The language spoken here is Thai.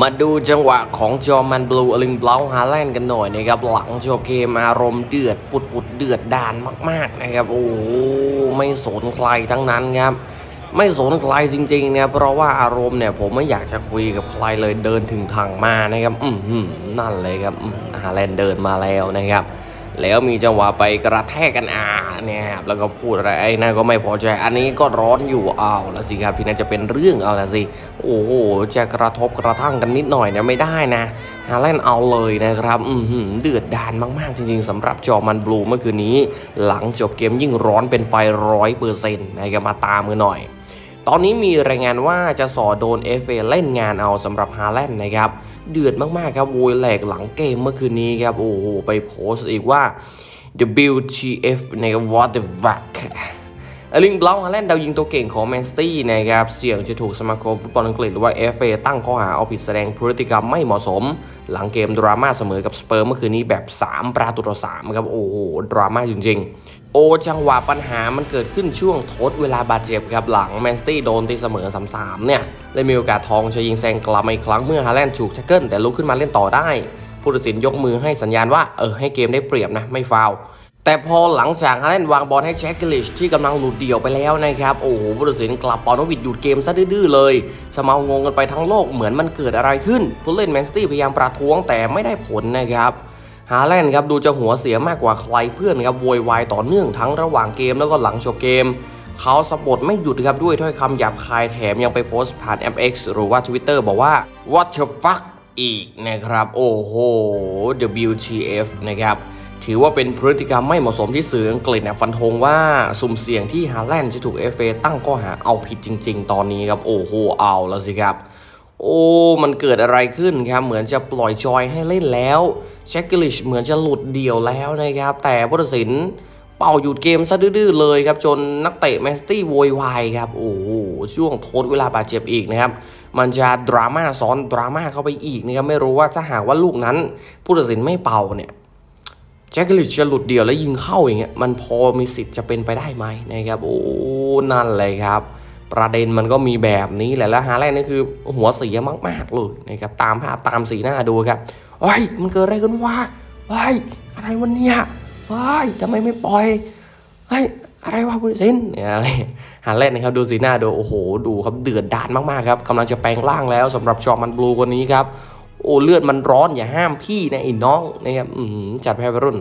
มาดูจังหวะของจอมันบลูอลิงบลาวฮาแลนด์กันหน่อยนะครับหลังจบเกมอารมณ์เดือดปุดปุดเดือดดานมาก ๆนะครับ โอ้ไม่สนใครทั้งนั้นครับ ไม่สนใครจริงๆเนี่ยเพราะว่าอารมณ์เนี่ยผมไม่อยากจะคุยกับใครเลยเดินถึงทางมานะครับ อืมนั่นเลยครับฮาแลนด์เดินมาแล้วนะครับ แล้วมีจังหวะไปกระแทกกันอ่าเนี่ยครับแล้วก็พูดอะไรไอ้นั่นก็ไม่พอใจ อันนี้ก็ร้อนอยู่เอาละสิครับพี่น่าจะเป็นเรื่องเอาละสิ โอ้โหจะกระทบกระทั่งกันนิดหน่อยเนี่ยไม่ได้นะฮาแลนเอาเลยนะครับอืมเดือดดานมากๆ จริงๆสำหรับจอมันบลูเมื่อคืนนี้ หลังจบเกมยิ่งร้อนเป็นไฟร้อยเปอร์เซ็นต์นะครับมาตามมือหน่อย ตอนนี้มีรายงานว่าจะสอโดนเอฟเล่นงานเอาสำหรับฮาแลนด์นะครับเดือดมากๆครับโวยแหลกหลังเกมเมื่อคืนนี้ครับโอ้โหไปโพสต์อีกว่า WTF นะครับ What the fuck อลิงบลาวฮาแลนด์ดาวยิงตัวเก่งของแมนสตี้นะครับเสี่ยงจะถูกสมาคมฟุตบอลอังกฤษหรือว่า FA ตั้งข้อหาเอาผิดแสดงพฤติกรรมไม่เหมาะสม หลังเกมดราม่าเสมอกับสเปอร์เมื่อคืนนี้แบบ 3 ประตูต่อ3ครับโอ้โห ดราม่าจริง ๆโอจังหวะปัญหามันเกิดขึ้นช่วงทดเวลาบาดเจ็บครับหลังแมนสตี้โดนตีเสมอ 3-3 เนี่ยเลยมีโอกาสทองจะยิงแซงกลับมาอีกครั้งเมื่อฮาแลนด์ถูกแท็กเกิลแต่ลุกขึ้นมาเล่นต่อได้ ผู้ตัดสินยกมือให้สัญญาณว่า เออให้เกมได้เปรียบนะ ไม่ฟาว แต่พอหลังจากฮาแลนด์วางบอลให้แจ็คกิลิชที่กำลังหลุดเดี่ยวไปแล้วนะครับ โอ้โหผู้ตัดสินกลับปอนวิดหยุดเกมซะดื้อเลยชะมางงกันไปทั้งโลกเหมือนมันเกิดอะไรขึ้น ผู้เล่นแมนสตี้พยายามประท้วงแต่ไม่ได้ผลนะครับฮาแลนด์ครับดูจะหัวเสียมากกว่าใครเพื่อนครับโวยวายต่อเนื่องทั้งระหว่างเกมแล้วก็หลังจบเกม เขาสะบดไม่หยุดครับด้วยถ้อยคำหยาบคายแถมยังไปโพสต์ผ่าน MX หรือว่า Twitter บอกว่า what the fuck อีกนะครับ โอ้โห WTF นะครับ ถือว่าเป็นพฤติกรรมไม่เหมาะสมที่สื่ออังกฤษเนี่ยฟันธงว่าสุ่มเสี่ยงที่ฮาแลนด์จะถูก FA ตั้งข้อหาเอาผิดจริง ๆ ตอนนี้ครับ โอ้โหเอาแล้วสิครับ โอ้ มันเกิดอะไรขึ้นครับ เหมือนจะปล่อยจอยให้เล่นแล้วแช็กกิลิชเหมือนจะหลุดเดี่ยวแล้วนะครับ แต่ผู้ตัดสินเป่าหยุดเกมซะดื้อๆเลยครับ จนนักเตะแมนสตี้โวยวายครับ โอ้โหช่วงทดเวลาบาดเจ็บอีกนะครับ มันจะดราม่าซ้อนดราม่าเข้าไปอีกนะครับไม่รู้ว่าถ้าหากว่าลูกนั้น ผู้ตัดสินไม่เป่าเนี่ย แจ็คกิลิชจะหลุดเดี่ยวแล้วยิงเข้าอย่างเงี้ยมันพอมีสิทธิ์จะเป็นไปได้ไหมนะครับโอ้นั่นเลยครับ ประเด็นมันก็มีแบบนี้แหละแล้วฮาแลนด์นี่คือหัวเสียมาก ๆ เลยนะครับตามภาพตามสีหน้าดูครับเฮ้ยมันเกิดอะไรกันวะเฮ้ยอะไรวันเนี้ยเฮ้ยทำไมไม่ปล่อยเฮ้ยอะไรวะผู้ตัดสินเนี่ยอะไรฮาแลนด์นะครับดูสีหน้าดูโอ้โห ดูครับเดือดดานมากๆครับกำลังจะแปลงร่างแล้วสำหรับจอมันบลูคนนี้ครับ โอ้เลือดมันร้อนอย่าห้ามพี่นะไอ้น้องนะครับจัดแพ้ไปรุ่น